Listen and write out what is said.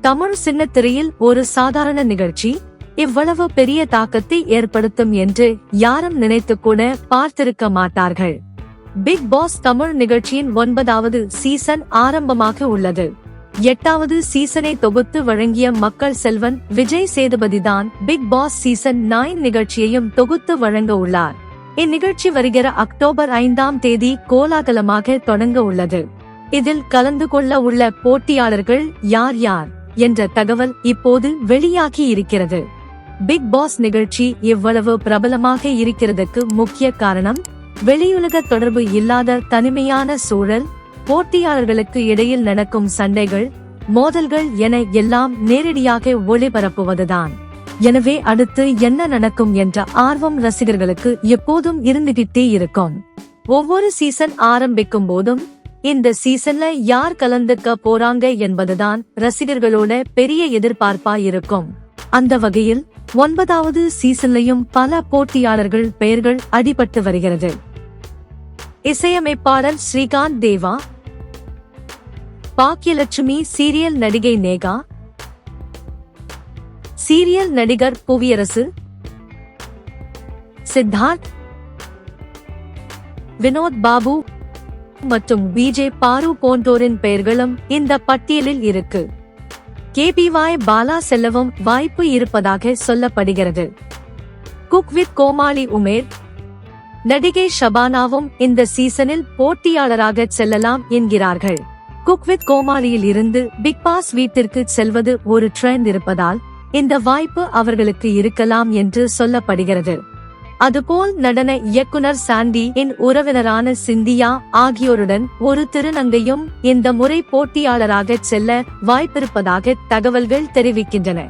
தமிழ் சின்னத்திரையில் ஒரு சாதாரண நிகழ்ச்சி இவ்வளவு பெரிய தாக்கத்தை ஏற்படுத்தும் என்று யாரும் நினைத்து கூட பார்த்திருக்க மாட்டார்கள். பிக் பாஸ் தமிழ் நிகழ்ச்சியின் ஒன்பதாவது சீசன் ஆரம்பமாக உள்ளது. எட்டாவது சீசனை தொகுத்து வழங்கிய மக்கள் செல்வன் விஜய் சேதுபதிதான் பிக் பாஸ் சீசன் நைன் நிகழ்ச்சியையும் தொகுத்து வழங்க உள்ளார். இந்நிகழ்ச்சி வருகிற அக்டோபர் ஐந்தாம் தேதி கோலாகலமாக தொடங்க உள்ளது. இதில் கலந்து கொள்ள உள்ள போட்டியாளர்கள் யார் யார்? என்ற தகவல் இப்போது வெளியாகி இருக்கிறது. பிக் பாஸ் நிகழ்ச்சி இவ்வளவு பிரபலமாக இருக்கிறதுக்கு முக்கிய காரணம் வெளியுலக தொடர்பு இல்லாத தனிமையான சூழல் போட்டியாளர்களுக்கு இடையில் நடக்கும் சண்டைகள் மோதல்கள் என எல்லாம் நேரடியாக ஒளிபரப்புவதுதான். எனவே அடுத்து என்ன நடக்கும் என்ற ஆர்வம் ரசிகர்களுக்கு எப்போதும் இருந்துகிட்டே இருக்கும். ஒவ்வொரு சீசன் ஆரம்பிக்கும் போதும் இந்த சீசன்ல யார் கலந்துக்க போறாங்க என்பதுதான் ரசிகர்களோட பெரிய எதிர்பார்ப்பா இருக்கும் அந்த வகையில் ஒன்பதாவது சீசன்லையும் பல போட்டியாளர்கள் பெயர்கள் அடிபட்டு வருகிறது. இசையமைப்பாளர் ஸ்ரீகாந்த் தேவா பாக்கியலட்சுமி சீரியல் நடிகை நேகா சீரியல் நடிகர் புவியரசு சித்தார்த் வினோத் பாபு மற்றும் பிஜே பாரு போன்றோரின் பெயர்களும் இந்த பட்டியலில் இருக்கு. கேபிவாய் பாலா செல்லவும் வாய்ப்பு இருப்பதாக சொல்லப்படுகிறது. Cook with Comali Umair. நடிகை ஷபானாவும் இந்த சீசனில் போட்டியாளராக செல்லலாம் என்கிறார்கள். குக் வித் கோமாளியில் இருந்து பிக் பாஸ் வீட்டிற்கு செல்வது ஒரு ட்ரெண்ட் இருப்பதால் இந்த வாய்ப்பு அவர்களுக்கு இருக்கலாம் என்று சொல்லப்படுகிறது. அதுபோல் நடன இயக்குனர் சாண்டி என் உறவினரான சிந்தியா ஆகியோருடன் ஒரு திருநங்கையும் இந்த முறை போட்டியாளராக செல்ல வாய்ப்பிருப்பதாக தகவல்கள் தெரிவிக்கின்றன.